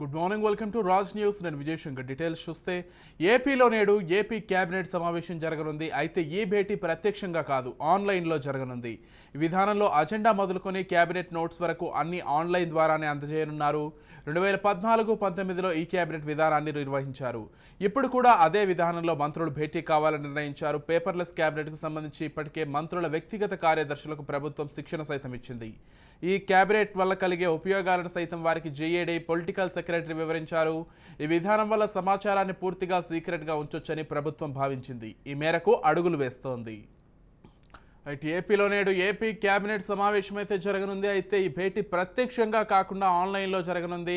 Good morning welcome to Raj news. నేను Vijayashankar details చూస్తే ఏపీలో నేడు ఏపీ కేబినెట్ సమావేశం జరగనుంది. అయితే ఈ భేటీ ప్రత్యక్షంగా కాదు ఆన్లైన్లో జరగనుంది. విధానంలో అజెండా మొదలుకొని కేబినెట్ నోట్స్ వరకు అన్ని ఆన్లైన్ ద్వారానే అందజేయనున్నారు. రెండు వేల పద్నాలుగు పంతొమ్మిదిలో ఈ కేబినెట్ విధానాన్ని నిర్వహించారు. ఇప్పుడు కూడా అదే విధానంలో మంత్రులు భేటీ కావాలని నిర్ణయించారు. పేపర్లెస్ కేబినెట్కు సంబంధించి ఇప్పటికే మంత్రుల వ్యక్తిగత కార్యదర్శులకు ప్రభుత్వం శిక్షణ సైతం ఇచ్చింది. ఈ కేబినెట్ వల్ల కలిగే ఉపయోగాలను సైతం వారికి జేఏడీ పొలిటికల్ సెక్రటరీ వివరించారు. ఈ విధానం వల్ల సమాచారాన్ని పూర్తిగా సీక్రెట్గా ఉంచొచ్చని ప్రభుత్వం భావించింది. ఈ మేరకు అడుగులు వేస్తోంది. అయితే ఏపీలో నేడు ఏపీ కేబినెట్ సమావేశం అయితే జరగనుంది. అయితే ఈ భేటీ ప్రత్యక్షంగా కాకుండా ఆన్లైన్లో జరగనుంది.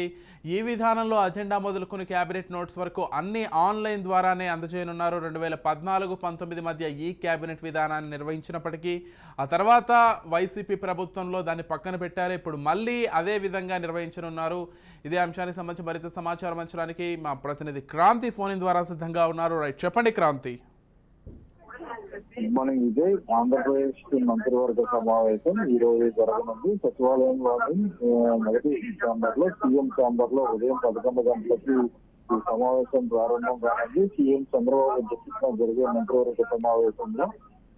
ఈ విధానంలో అజెండా మొదలుకుని కేబినెట్ నోట్స్ వరకు అన్ని ఆన్లైన్ ద్వారానే అందజేయనున్నారు. రెండు వేల పద్నాలుగు పంతొమ్మిది మధ్య ఈ కేబినెట్ విధానాన్ని నిర్వహించినప్పటికీ ఆ తర్వాత వైసీపీ ప్రభుత్వంలో దాన్ని పక్కన పెట్టారు. ఇప్పుడు మళ్ళీ అదే విధంగా నిర్వహించనున్నారు. ఇదే అంశానికి సంబంధించి మరింత సమాచారం అంచడానికి మా ప్రతినిధి క్రాంతి ఫోన్ ద్వారా సిద్ధంగా ఉన్నారు. రైట్ చెప్పండి క్రాంతి. గుడ్ మార్నింగ్ ఆంధ్రప్రదేశ్ మంత్రివర్గ సమావేశం ఈ రోజు జరగనుంది సచివాలయంలోని ఆ, మొదటి ఛాంబర్లో సీఎం ఛాంబర్లో ఉదయం పదకొండు గంటలకి ఈ సమావేశం ప్రారంభం కానుంది. సీఎం చంద్రబాబు అధ్యక్షతన జరిగే మంత్రివర్గ సమావేశంలో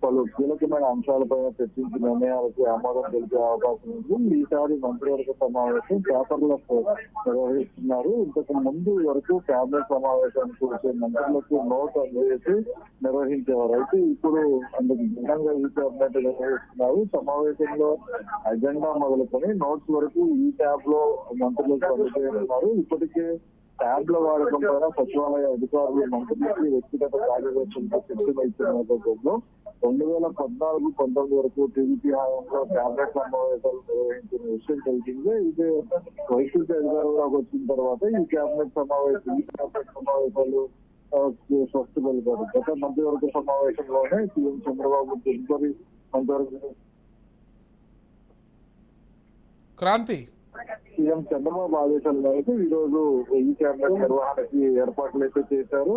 పలు కీలకమైన అంశాలపైన చర్చించి నిర్ణయాలకు ఆమోదం తెలిపే అవకాశం ఉంది. ఈసారి మంత్రివర్గ సమావేశం పేపర్లెస్ నిర్వహిస్తున్నారు. ఇంతకు ముందు వరకు కేబినెట్ సమావేశానికి వచ్చే మంత్రులకు నోట్ అందజేసి నిర్వహించేవారు. అయితే ఇప్పుడు అందుకు భిన్నంగా ఈ కేబినెట్ నిర్వహిస్తున్నారు. సమావేశంలో అజెండా మొదలుకొని నోట్స్ వరకు ఈ ట్యాబ్లో మంత్రులకు అందజేస్తున్నారు ఇప్పటికే ట్యాబ్ల వాడకం పైన సచివాలయ అధికారులు మంత్రులకి వ్యక్తిగత కార్యదర్శులతో చర్చలు ఇచ్చిన నేపథ్యంలో రెండు వేల పద్నాలుగు పంతొమ్మిది వరకు టీడీపీ హయాంలో ట్యాబ్లెట్ సమావేశాలు నిర్వహించిన విషయం తెలిసిందే. ఇది వైసీపీ అధికారంలోకి వచ్చిన తర్వాత ఈ క్యాబినెట్ సమావేశం ఈ క్యాబినెట్ సమావేశాలు ఆ, స్వస్తి పలికారు. గత మంత్రివర్గ సమావేశంలోనే సీఎం చంద్రబాబు తదుపరి మంత్రివర్గ క్రాంతి సీఎం చంద్రబాబు ఆదేశాల మేరకు ఈ రోజు ఈ కేబినెట్ నిర్వహణకి ఏర్పాట్లు అయితే చేశారు.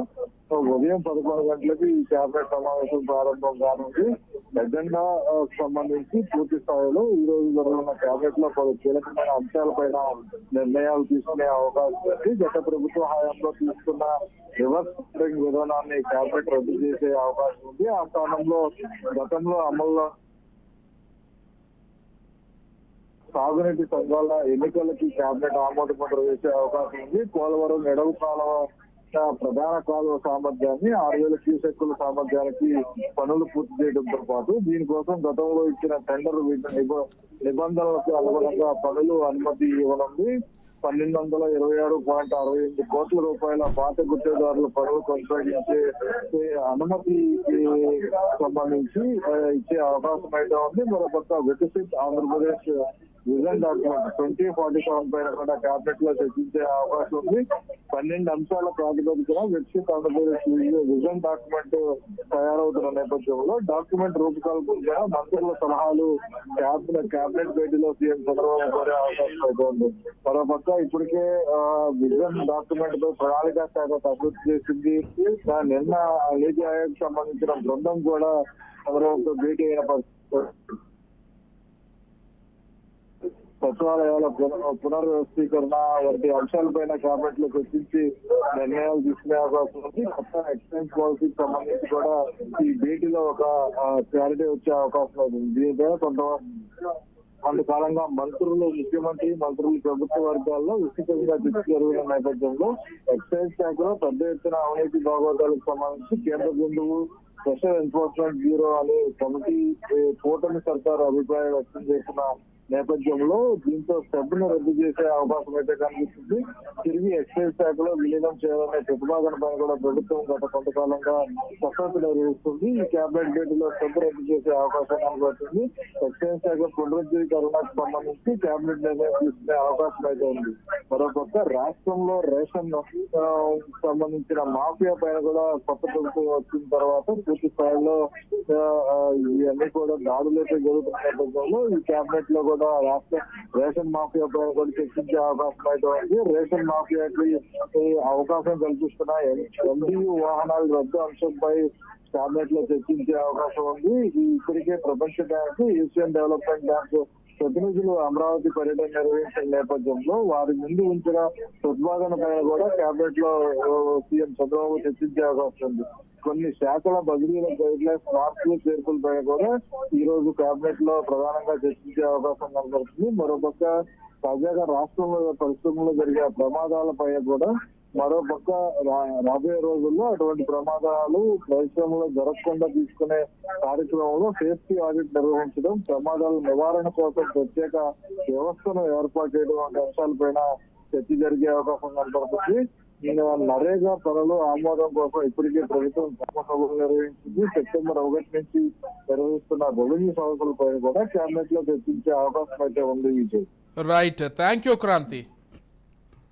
సో ఉదయం పదకొండు గంటలకి ఈ కేబినెట్ సమావేశం ప్రారంభం కానుంది. ఎజెండా సంబంధించి పూర్తి స్థాయిలో ఈ రోజు జరగనున్న కేబినెట్లో పలు కీలకమైన అంశాలపైన నిర్ణయాలు తీసుకునే అవకాశం ఉంది. గత ప్రభుత్వ హయాంలో తీసుకున్న రివర్స్ విధానాన్ని కేబినెట్ రద్దు చేసే అవకాశం ఉంది. ఆ స్థానంలో గతంలో అమల్లో సాగునీటి సంఘాల ఎన్నికలకి కేబినెట్ ఆమోద ముద్ర వేసే అవకాశం ఉంది. పోలవరం ఎడవ కాలం ప్రధాన కాలువ సామర్థ్యాన్ని ఆరు వేల క్యూసెక్కుల సామర్థ్యానికి పనులు పూర్తి చేయడంతో పాటు దీనికోసం గతంలో ఇచ్చిన టెండర్ నిబంధనలకు అనుగుణంగా పనులు అనుమతి ఇవ్వనుంది. పన్నెండు వందల ఇరవై ఆరు పాయింట్ అరవై ఎనిమిది కోట్ల రూపాయల పాత గుత్తేదారుల పనులు కొనసాగించే అనుమతి అనుమతికి సంబంధించి ఇచ్చే అవకాశం అయితే ఉంది. మరొక Viksit Andhra Pradesh vision document twenty forty seven పైన కూడా క్యాబినెట్లో చర్చించే అవకాశం ఉంది. పన్నెండు అంశాల ప్రాతిపదికన వెబ్సైట్ ఆంధ్రప్రదేశ్ విజన్ డాక్యుమెంట్ తయారవుతున్న నేపథ్యంలో డాక్యుమెంట్ రూపకల్పన మంత్రుల సలహాలు క్యాబినెట్ క్యాబినెట్ భేటీలో సీఎం చంద్రబాబు కోరే అవకాశం అయితే ఉంది. మరోపక్క ఇప్పటికే విజన్ డాక్యుమెంట్ పై ప్రణాళిక శాఖ అభివృద్ధి చేసింది. నిన్న నీతి ఆయోగ్ సంబంధించిన బృందం కూడా చంద్రబాబుతో భేటీ అయిన పరిస్థితి సచివాలయాల పున- పునర్వ్యవస్థీకరణ వంటి అంశాలపైన కేబినెట్లో చర్చించి నిర్ణయాలు తీసుకునే అవకాశం ఉంది. కొత్త ఎక్స్చేంజ్ పాలసీకి సంబంధించి కూడా ఈ భేటీలో ఒక క్లారిటీ వచ్చే అవకాశం ఉంది. దీనిపైన కొంత కొంతకాలంగా మంత్రులు ముఖ్యమంత్రి మంత్రులు ప్రభుత్వ వర్గాల్లో విస్తృతంగా చర్చ జరుగుతున్న నేపథ్యంలో ఎక్సైజ్ శాఖలో పెద్ద ఎత్తున అవినీతి భాగవతాలకు సంబంధించి కేంద్ర బిందువు స్పెషల్ ఎన్ఫోర్స్మెంట్ బ్యూరో అనే కమిటీ కూటమి సర్కారు అభిప్రాయం వ్యక్తం చేసిన నేపథ్యంలో దీంతో సభ్యును రద్దు చేసే అవకాశం అయితే కనిపిస్తుంది. తిరిగి ఎక్సైజ్ శాఖలో విలీనం చేయాలనే ప్రతిపాదన పైన కూడా ప్రభుత్వం గత కొంతకాలంగా కసరత్తు నిర్వహిస్తుంది ఈ క్యాబినెట్ భేటీలో సభ్యు రద్దు చేసే అవకాశం కనబడుతుంది. ఎక్సైజ్ శాఖ పునరుద్ధీకరణకు సంబంధించి క్యాబినెట్ నిర్ణయం తీసుకునే అవకాశం అయితే ఉంది. మరోపక్క రాష్ట్రంలో రేషన్ సంబంధించిన మాఫియా పైన కూడా కొత్త ప్రభుత్వం వచ్చిన తర్వాత పూర్తి స్థాయిలో ఇవన్నీ కూడా దాడులు అయితే జరుగుతున్న నేపథ్యంలో ఈ క్యాబినెట్లో కూడా రాష్ట్ర రేషన్ మాఫియా కూడా చర్చించే అవకాశం అయితే ఉంది. రేషన్ మాఫియాకి అవకాశం కల్పిస్తున్న ఎండియు వాహనాల రద్దు అంశంపై క్యాబినెట్లో చర్చించే అవకాశం ఉంది. ఇప్పటికే ప్రపంచ బ్యాంక్ ఏషియన్ డెవలప్మెంట్ బ్యాంక్ ప్రతినిధులు అమరావతి పర్యటన నిర్వహించిన నేపథ్యంలో వారి ముందు ఉంచిన ప్రతిపాదన పైన కూడా కేబినెట్లో సీఎం చంద్రబాబు చర్చించే అవకాశం ఉంది. కొన్ని శాఖల బదిలీల గైడ్ లైన్స్ మార్పులు చేర్పుల పైన కూడా ఈ రోజు కేబినెట్లో ప్రధానంగా చర్చించే అవకాశం కనబడుతుంది. మరోపక్క తాజాగా రాష్ట్రంలో పరిశ్రమలో జరిగే ప్రమాదాలపై కూడా మరోపక్క రా- రాబోయే రోజుల్లో అటువంటి ప్రమాదాలు పరిశ్రమలో జరగకుండా తీసుకునే కార్యక్రమంలో సేఫ్టీ ఆడిట్ నిర్వహించడం ప్రమాదాల నివారణ కోసం ప్రత్యేక వ్యవస్థను ఏర్పాటు చేయడం వంటి అంశాలపైన చర్చ జరిగే అవకాశం కనబడుతుంది. నరేగా పనులు ఆమోదం కోసం ఇప్పటికే ప్రభుత్వం సభలు నిర్వహించింది. సెప్టెంబర్ ఒకటి నుంచి నిర్వహిస్తున్న రెవెన్యూ సమస్యల కూడా కేబినెట్లో చర్చించే అవకాశం అయితే ఉంది Vijay right thank you Kranti